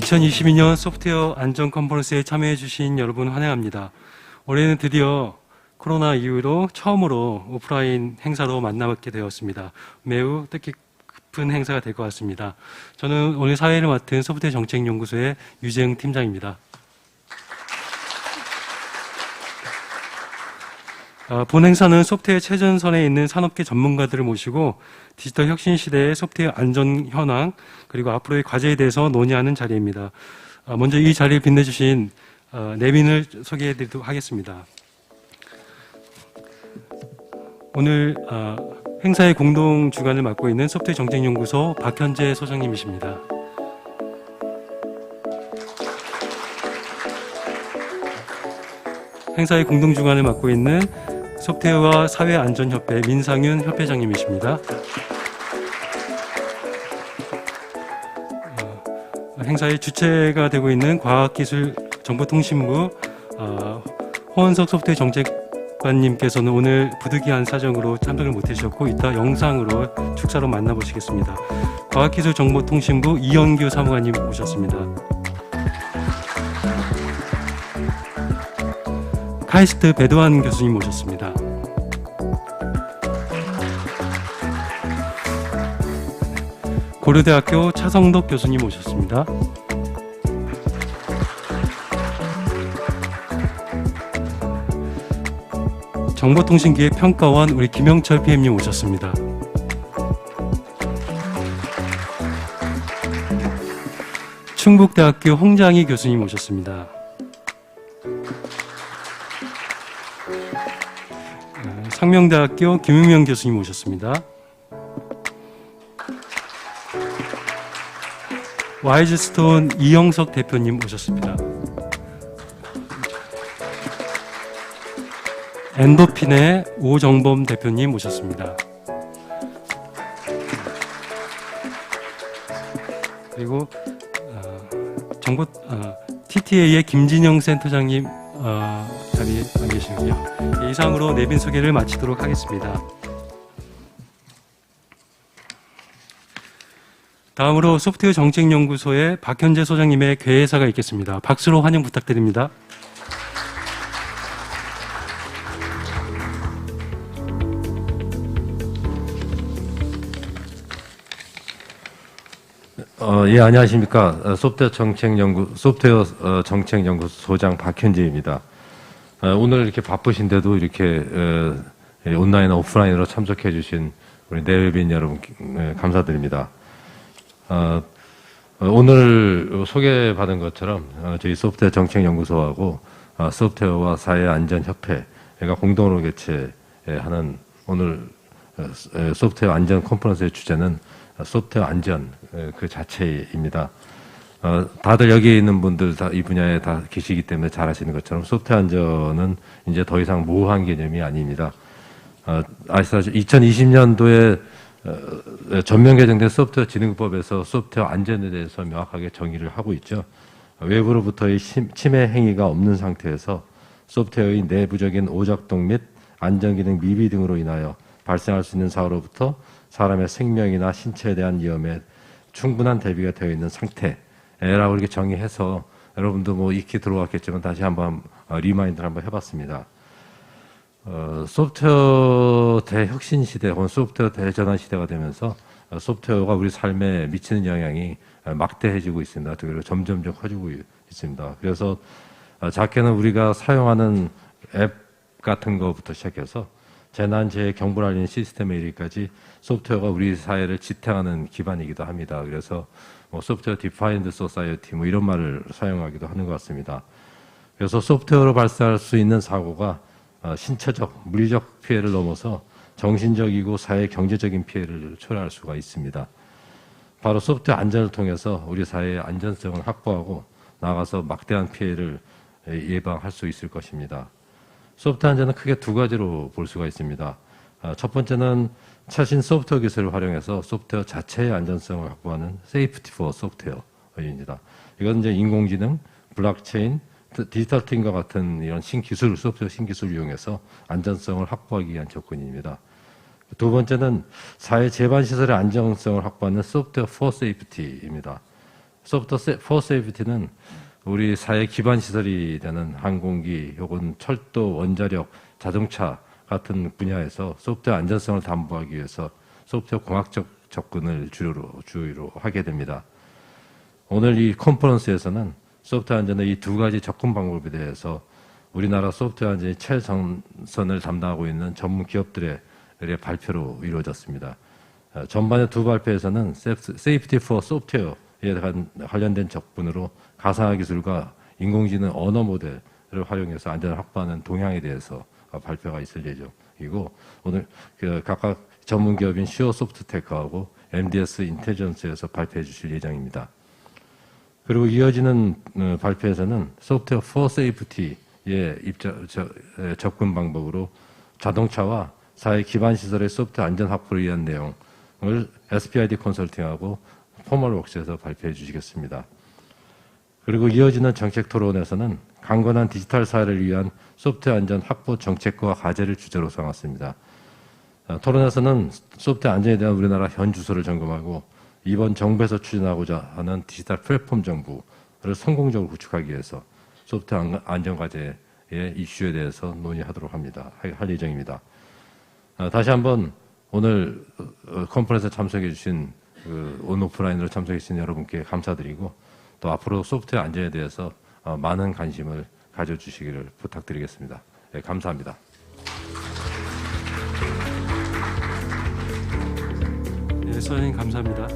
2022년 소프트웨어 안전 컨퍼런스에 참여해 주신 여러분 환영합니다. 올해는 드디어 코로나 이후로 처음으로 오프라인 행사로 만나뵙게 되었습니다. 매우 뜻깊은 행사가 될 것 같습니다. 저는 오늘 사회를 맡은 소프트웨어 정책연구소의 유재영 팀장입니다. 본 행사는 소프트웨어 최전선에 있는 산업계 전문가들을 모시고 디지털 혁신 시대의 소프트웨어 안전 현황 그리고 앞으로의 과제에 대해서 논의하는 자리입니다. 어, 먼저 이 자리를 빛내주신 어, 내빈을 소개해드리도록 하겠습니다. 오늘 어, 행사의 공동 주관을 맡고 있는 소프트웨어 정책연구소 박현재 소장님이십니다. 행사의 공동 주관을 맡고 있는 소프트웨어와 사회안전협회 민상윤 협회장님이십니다. 어, 행사의 주체가 되고 있는 과학기술정보통신부 어, 호원석 소프트웨어 정책관님께서는 오늘 부득이한 사정으로 참석을 못해주셨고 이따 영상으로 축사로 만나보시겠습니다. 과학기술정보통신부 이영규 사무관님 오셨습니다. 카이스트 배도환 교수님 모셨습니다. 고려대학교 차성덕 교수님 모셨습니다. 정보통신기획 평가원 우리 김영철 PM님 오셨습니다. 충북대학교 홍장희 교수님 오셨습니다. 상명대학교 김은명 교수님 오셨습니다. 와이즈스톤 이영석 대표님 오셨습니다. 엔도핀의 오정범 대표님 오셨습니다. 그리고 어, 정보 어, TTA의 김진영 센터장님 어, 자리에 안 계시고요. 예, 이상으로 내빈 소개를 마치도록 하겠습니다. 다음으로 소프트웨어 정책연구소의 박현재 소장님의 개회사가 있겠습니다. 박수로 환영 부탁드립니다. 어, 예, 안녕하십니까. 어, 소프트웨어 정책연구, 소프트웨어 어, 정책연구소장 박현재입니다. 어, 오늘 이렇게 바쁘신데도 이렇게 어, 예, 온라인, 오프라인으로 참석해 주신 우리 내외빈 여러분 예, 감사드립니다. 어, 어, 오늘 소개받은 것처럼 어, 저희 소프트웨어 정책연구소하고 어, 소프트웨어와 사회안전협회가 공동으로 개최하는 오늘 소프트웨어 안전 컨퍼런스의 주제는 소프트웨어 안전 에, 그 자체입니다. 어, 다들 여기 있는 분들 다 이 분야에 다 계시기 때문에 잘 아시는 것처럼 소프트웨어 안전은 이제 더 이상 모호한 개념이 아닙니다. 어, 아시다시피 2020년도에 어, 전면 개정된 소프트웨어 진흥법에서 소프트웨어 안전에 대해서 명확하게 정의를 하고 있죠. 외부로부터의 심- 침해 행위가 없는 상태에서 소프트웨어의 내부적인 오작동 및 안전기능 미비 등으로 인하여 발생할 수 있는 사고로부터 사람의 생명이나 신체에 대한 위험에 충분한 대비가 되어 있는 상태 라고 이렇게 정의해서 여러분도 뭐 익히 들어왔겠지만 다시 한번 어, 리마인드를 한번 해봤습니다. 어, 소프트웨어 대혁신 시대 혹은 소프트웨어 대전환 시대가 되면서 어, 소프트웨어가 우리 삶에 미치는 영향이 어, 막대해지고 있습니다. 그리고 점점점 커지고 있- 있습니다. 그래서 어, 작게는 우리가 사용하는 앱 같은 것부터 시작해서 재난재해 경보를 알리는 시스템에 이르기까지 소프트웨어가 우리 사회를 지탱하는 기반이기도 합니다. 그래서 뭐 소프트웨어 디파인드 소사이어티 뭐 이런 말을 사용하기도 하는 것 같습니다. 그래서 소프트웨어로 발생할 수 있는 사고가 어, 신체적, 물리적 피해를 넘어서 정신적이고 사회 경제적인 피해를 초래할 수가 있습니다. 바로 소프트웨어 안전을 통해서 우리 사회의 안전성을 확보하고 나가서 막대한 피해를 예, 예방할 수 있을 것입니다. 소프트웨어 안전은 크게 두 가지로 볼 수가 있습니다. 아, 첫 번째는 최신 소프트웨어 기술을 활용해서 소프트웨어 자체의 안전성을 확보하는 세이프티 포 소프트웨어입니다. 이건 이제 인공지능, 블록체인, 디- 디지털 팀과 같은 이런 신기술, 소프트웨어 신기술을 이용해서 안전성을 확보하기 위한 조건입니다. 두 번째는 사회 제반 시설의 안정성을 확보하는 소프트웨어 포 세이프티입니다. 소프트 세- 포 세이프티는 우리 사회 기반 시설이 되는 항공기 혹은 철도, 원자력, 자동차 같은 분야에서 소프트웨어 안전성을 담보하기 위해서 소프트웨어 공학적 접근을 주로 주의로 하게 됩니다. 오늘 이 컨퍼런스에서는 소프트웨어 안전의 이 두 가지 접근 방법에 대해서 우리나라 소프트웨어 안전의 최전선을 담당하고 있는 전문 기업들의 발표로 이루어졌습니다. 어, 전반의 두 발표에서는 세이프티 포 소프트웨어에 관- 관련된 접근으로 가상화 기술과 인공지능 언어 모델을 활용해서 안전을 확보하는 동향에 대해서 어, 발표가 있을 예정이고 오늘 그 각각 전문 기업인 시오 소프트테크하고 MDS 인텔리전스에서 발표해 주실 예정입니다. 그리고 이어지는 어, 발표에서는 소프트웨어 포 세이프티의 에, 접근 방법으로 자동차와 사회 기반 시설의 소프트웨어 안전 확보를 위한 내용을 SPID 컨설팅하고 포멀 웍스에서 발표해 주시겠습니다. 그리고 이어지는 정책 토론에서는 강건한 디지털 사회를 위한 소프트웨어 안전 확보 정책과 과제를 주제로 삼았습니다. 어, 토론에서는 소프트웨어 안전에 대한 우리나라 현 주소를 점검하고 이번 정부에서 추진하고자 하는 디지털 플랫폼 정부를 성공적으로 구축하기 위해서 소프트웨어 안- 안전 과제의 이슈에 대해서 논의하도록 합니다. 할- 할 예정입니다. 어, 다시 한번 오늘 어, 어, 컨퍼런스에 참석해 주신 그 온오프라인으로 참석해 주신 여러분께 감사드리고 또 앞으로 소프트웨어 안전에 대해서 어, 많은 관심을 가져주시기를 부탁드리겠습니다. 예, 감사합니다. 네, 수고님 감사합니다.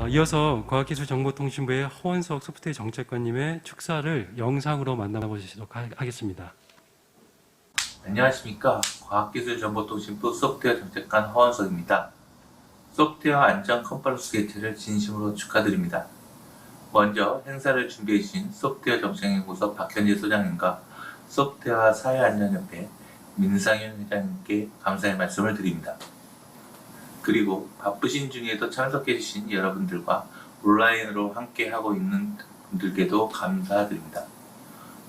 어, 이어서 과학기술정보통신부의 허원석 소프트웨어 정책관님의 축사를 영상으로 만나보시도록 하- 하겠습니다. 안녕하십니까. 과학기술정보통신부 소프트웨어 정책관 허원석입니다. 소프트웨어 안전 컨퍼런스 개최를 진심으로 축하드립니다. 먼저 행사를 준비해 주신 소프트웨어 정책연구소 박현재 소장님과 소프트웨어 사회안전협회 민상현 회장님께 감사의 말씀을 드립니다. 그리고 바쁘신 중에도 참석해 주신 여러분들과 온라인으로 함께 하고 있는 분들께도 감사드립니다.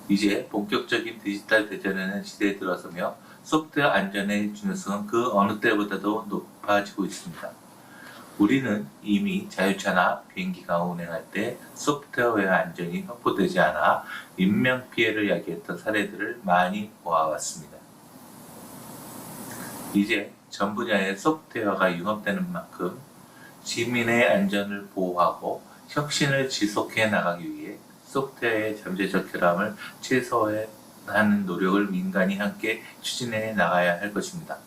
이제 본격적인 디지털 대전에는 시대에 들어서며 소프트웨어 안전의 중요성은 그 어느 때보다도 높아지고 있습니다. 우리는 이미 자유차나 비행기가 운행할 때 소프트웨어 안전이 확보되지 않아 인명 피해를 야기했던 사례들을 많이 보아왔습니다. 이제 전 분야의 소프트웨어가 융합되는 만큼 시민의 안전을 보호하고 혁신을 지속해 나가기 위해 소프트웨어의 잠재적 결함을 최소화하는 노력을 민간이 함께 추진해 나가야 할 것입니다.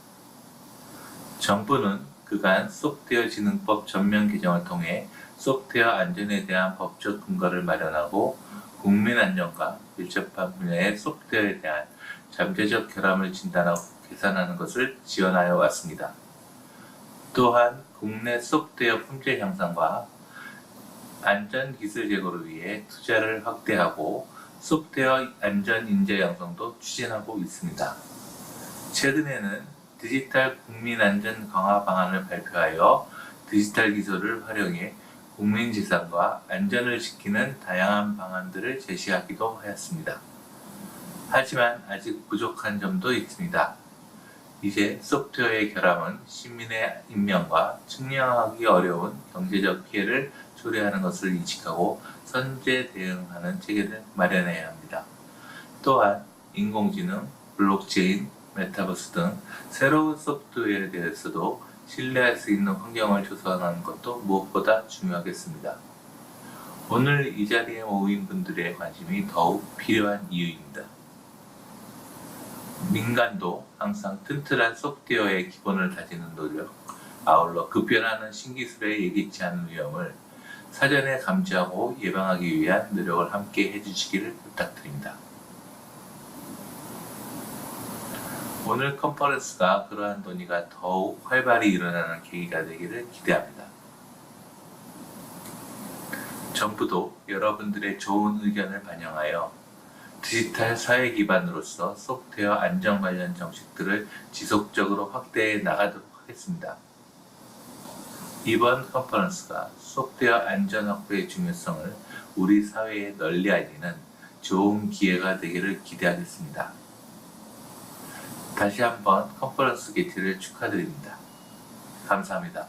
정부는 그간 소프트웨어 진흥법 전면 개정을 통해 소프트웨어 안전에 대한 법적 근거를 마련하고 국민 안전과 밀접한 분야의 소프트웨어에 대한 잠재적 결함을 진단하고 개선하는 것을 지원하여 왔습니다. 또한 국내 소프트웨어 품질 향상과 안전 기술 제고를 위해 투자를 확대하고 소프트웨어 안전 인재 양성도 추진하고 있습니다. 최근에는 디지털 국민 안전 강화 방안을 발표하여 디지털 기술을 활용해 국민 지상과 안전을 지키는 다양한 방안들을 제시하기도 하였습니다. 하지만 아직 부족한 점도 있습니다. 이제 소프트웨어의 결함은 시민의 인명과 측량하기 어려운 경제적 피해를 초래하는 것을 인식하고 선제 대응하는 체계를 마련해야 합니다. 또한 인공지능, 블록체인, 메타버스 등 새로운 소프트웨어에 대해서도 신뢰할 수 있는 환경을 조성하는 것도 무엇보다 중요하겠습니다. 오늘 이 자리에 모인 분들의 관심이 더욱 필요한 이유입니다. 민간도 항상 튼튼한 소프트웨어의 기본을 다지는 노력, 아울러 급변하는 신기술의 예기치 않은 위험을 사전에 감지하고 예방하기 위한 노력을 함께 해주시기를 부탁드립니다. 오늘 컨퍼런스가 그러한 논의가 더욱 활발히 일어나는 계기가 되기를 기대합니다. 정부도 여러분들의 좋은 의견을 반영하여 디지털 사회 기반으로서 소프트웨어 안전 관련 정책들을 지속적으로 확대해 나가도록 하겠습니다. 이번 컨퍼런스가 소프트웨어 안전 확보의 중요성을 우리 사회에 널리 알리는 좋은 기회가 되기를 기대하겠습니다. 다시 한번 컨퍼런스 개최를 축하드립니다. 감사합니다.